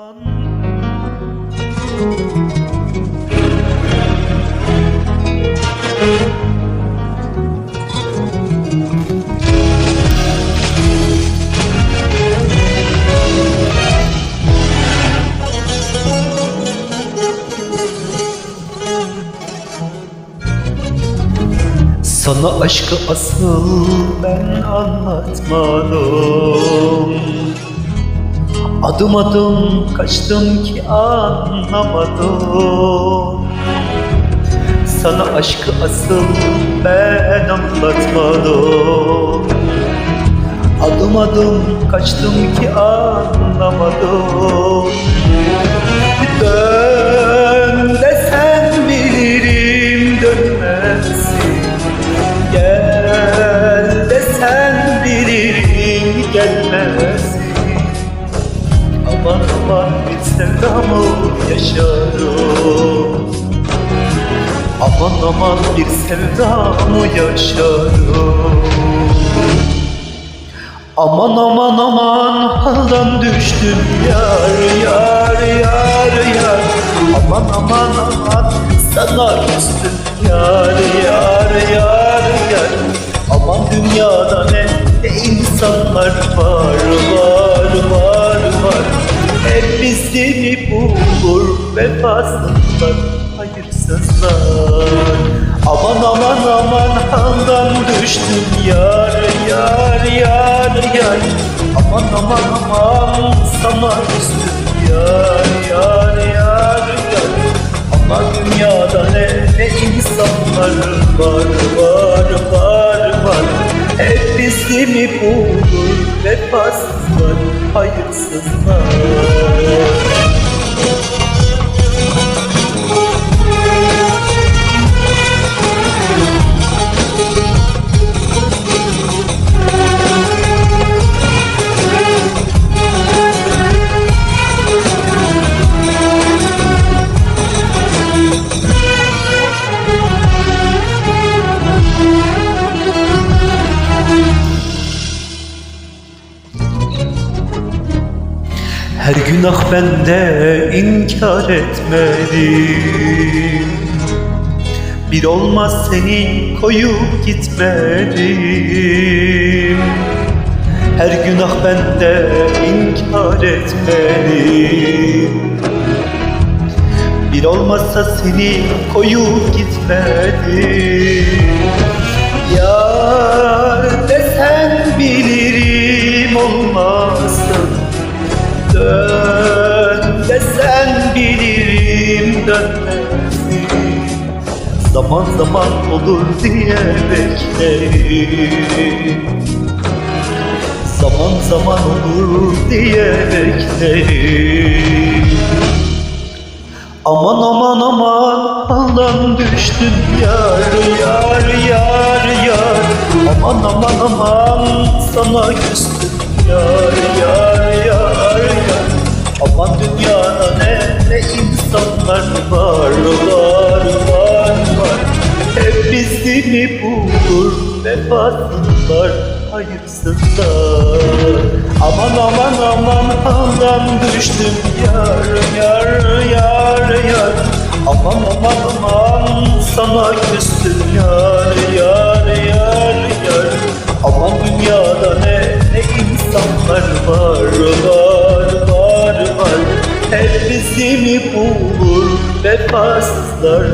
Sana aşkı asıl ben anlatmadım Adım adım kaçtım ki anlamadım. Sana aşkı asıl ben anlatmadım. Adım adım kaçtım ki anlamadım. Dön desen bilirim dönmezsin. Gel desen bilirim gelmezsin Aman bir sevdamı yaşarım Aman aman bir sevdamı yaşarım Aman aman aman haldan düştüm yar yar yar yar. Aman aman aman sana küstüm yar yar yar yar. Aman dünyada ne, ne insanlar var Mi bulur vefasızlar hayırsızlar. Aman aman aman haldan düştüm yar yar yar yar. Aman aman aman sana üstüm yar yar yar yar. Aman dünyada ne, ne insanlar var var var var. Hep bizi mi bulur vefasızlar hayırsızlar Her günah bende inkar etmedim Bir olmaz seni koyup gitmedim Her günah bende inkar etmedim Bir olmazsa seni koyup gitmedim Yar desen bilirim olmazsın Dön desen bilirim dönmezsin Zaman zaman olur diye beklerim. Zaman zaman olur diye beklerim. Aman aman aman haldan düştüm yar yar yar yar. Aman aman aman sana küstüm yar insanlar var var var var. Hep bizi bulur vefasızlar hayırsızlar. Aman aman aman haldan düştüm yar yar yar yar Aman aman aman sana küstüm yar yar mi bulur vefasızlar